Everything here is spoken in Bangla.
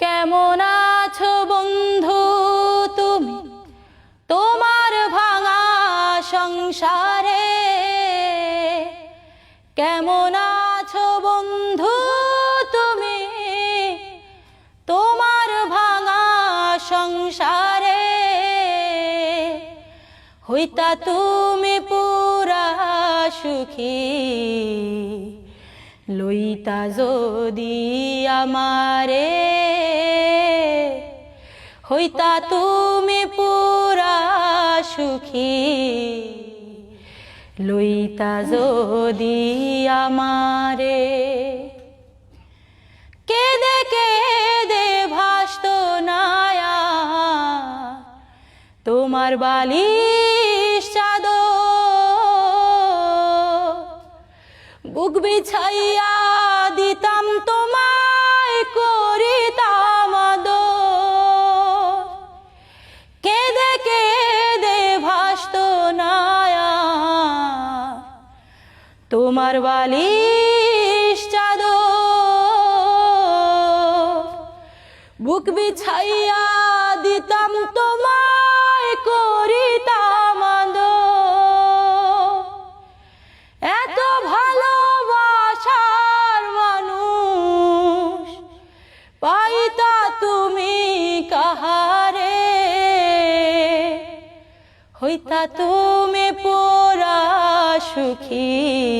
কেমন আছো বন্ধু তুমি? তোমার ভাঙা সংসারে কেমন আছো বন্ধু তুমি? তোমার ভাঙা সংসারে হইতা তুমি পুরা সুখী। লইতা যদি আমারে হইতা তুমি পুরা সুখী। লইতা যদি আমারে কেদে কেদে ভাসত নায়া, তোমার বালিশ চাদর বুক বিছাইয়া তোমার বালিশ চাদর বুক বিছাইয়া দিতাম তোমায়, করিতাম। এত ভালোবাসার মানুষ পাইতা তুমি কাহারে হইতা তুমি পুরা সুখী